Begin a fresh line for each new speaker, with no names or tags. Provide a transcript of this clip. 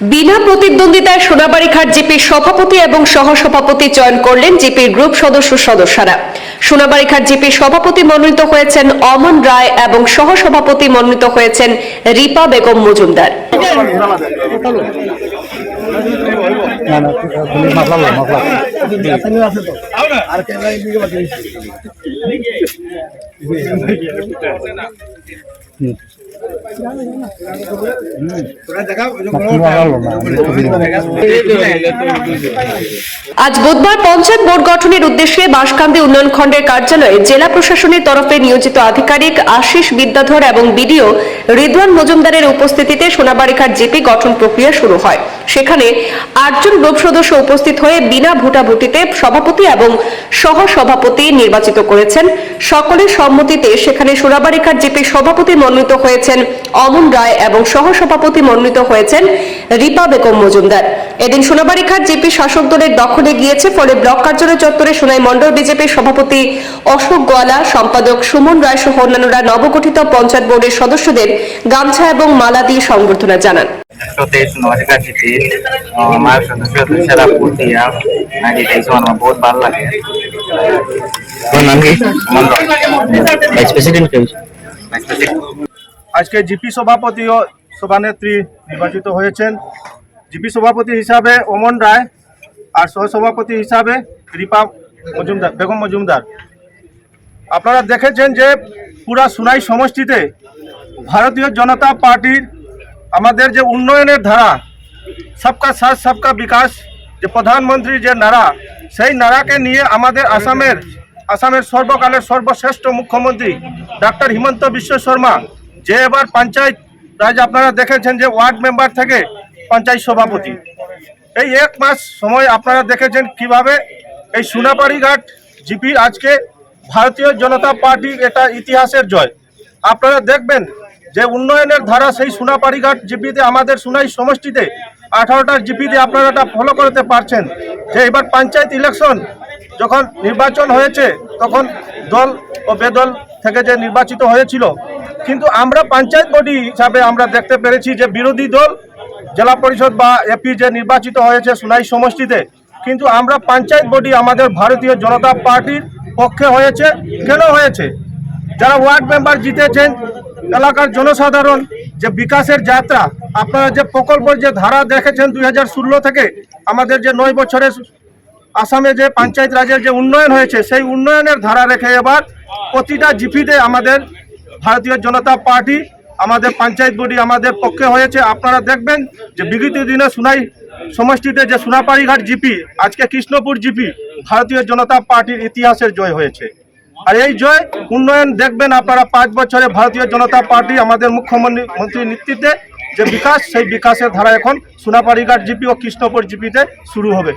বিনা প্রতিদ্বন্দ্বিতায় সোনাবাড়িঘাট জিপির সভাপতি এবং সহসভাপতি চয়ন করলেন জিপির গ্রুপ সদস্য সদস্যরা। সোনাবাড়িঘাট জিপির সভাপতি মনোনীত হয়েছেন অমন রায় এবং সহসভাপতি মনোনীত হয়েছেন রিপা বেগম মজুমদার। আজ বুধবার পঞ্চায়েত বোর্ড গঠনের উদ্দেশ্যে বাঁশকান্দি উন্নয়ন খণ্ডের কার্যালয়ে জেলা প্রশাসনের তরফে নিয়োজিত আধিকারিক আশিস বিদ্যাধর এবং বিডিও রিদওয়ান মজুমদারের উপস্থিতিতে সোনাবাড়িঘাট জিপি গঠন প্রক্রিয়া শুরু হয়। সেখানে আটজন গ্রুপ সদস্য উপস্থিত হয়ে বিনা ভোটাভুটিতে সভাপতি এবং সহ সভাপতি নির্বাচিত করেছেন। সকলের সম্মতিতে সেখানে সোনাবাড়িঘাট জিপির সভাপতি মনোনীত হয়েছেন অমন রায় এবং সহ সভাপতি মনোনীত হয়েছেন রিপা বেগম মজুমদার এদিন সোনাবাড়িঘাট জিপি শাসক দলের দখলে গিয়েছে ফলে ব্লক কার্যালয় চত্বরে সোনাই মণ্ডল বিজেপির সভাপতি অশোক গোয়ালা সম্পাদক সুমন রায় সহ অন্যান্যরা নবগঠিত পঞ্চায়েত বোর্ডের সদস্যদের গামছা এবং মালা দিয়ে সংবর্ধনা জানান
एकशे तेईस नौका जीती हमारे सदस्य सदस्यरा पूर्ति है नाकी तेईस वन बहुत बाल लगे
ভাইস প্রেসিডেন্ট কে
আজকে জিপি সভাপতি ও সভানেত্রী নির্বাচিত হয়েছেন। জিপি সভাপতি হিসাবে অমন রায় আর সহসভাপতি হিসাবে রিপা মজুমদার, বেগম মজুমদার। আপনারা দেখেছেন যে পুরা সুনাই সমষ্টিতে ভারতীয় জনতা পার্টির আমাদের যে উন্নয়নের ধারা, সবকা সাথ, সবকা বিকাশ, যে প্রধানমন্ত্রীর যে নারা, সেই নারাকে নিয়ে আমাদের আসামের আসামের সর্বকালের সর্বশ্রেষ্ঠ মুখ্যমন্ত্রী ডাক্তার হিমন্ত বিশ্ব শর্মা যে এবার পঞ্চায়েত রাজ আপনারা দেখেছেন যে ওয়ার্ড মেম্বার থেকে পঞ্চায়েত সভাপতি। এই এক মাস সময় আপনারা দেখেছেন কীভাবে এই সোনাপাড়িঘাট জিপি আজকে ভারতীয় জনতা পার্টি এটা ইতিহাসের জয়। আপনারা দেখবেন যে উন্নয়নের ধারা সেই সোনাপাড়িঘাট জিপিতে, আমাদের সুনাই সমষ্টিতে আঠারোটা জিপিতে আপনারা এটা ফলো করতে পারছেন। যে এবার পঞ্চায়েত ইলেকশন যখন নির্বাচন হয়েছে, তখন দল ও বেদল থেকে যে নির্বাচিত হয়েছিল। কিন্তু আমরা পঞ্চায়েত বডি হিসাবে আমরা দেখতে পেরেছি যে বিরোধী দল, জেলা পরিষদ বা এপি যে নির্বাচিত হয়েছে সুনাই সমষ্টিতে, কিন্তু আমরা পঞ্চায়েত বডি আমাদের ভারতীয় জনতা পার্টির পক্ষে হয়েছে। কেন হয়েছে? যারা ওয়ার্ড মেম্বার জিতেছেন, এলাকার জনসাধারণ যে বিকাশের যাত্রা, আপনারা যে প্রকল্পের যে ধারা দেখেছেন দুই হাজার ষোলো থেকে, আমাদের যে নয় বছরের আসামে যে পঞ্চায়েত রাজের যে উন্নয়ন হয়েছে, সেই উন্নয়নের ধারা রেখে এবার প্রতিটা জিপিতে আমাদের ভারতীয় জনতা পার্টি, আমাদের পঞ্চায়েত বডি আমাদের পক্ষে হয়েছে। আপনারা দেখবেন যে বিগত দিনে সুনাই সমষ্টিতে যে সোনাপাড়িঘাট জিপি, আজকে কৃষ্ণপুর জিপি ভারতীয় জনতা পার্টির ইতিহাসের জয় হয়েছে। আর এই জয় উন্নয়ন দেখবেন আপনারা পাঁচ বছরে ভারতীয় জনতা পার্টি, আমাদের মুখ্যমন্ত্রী, মন্ত্রীর নেতৃত্বে যে বিকাশ, সেই বিকাশের ধারা এখন সোনাপাড়িঘাট জিপি ও কৃষ্ণপুর জিপিতে শুরু হবে।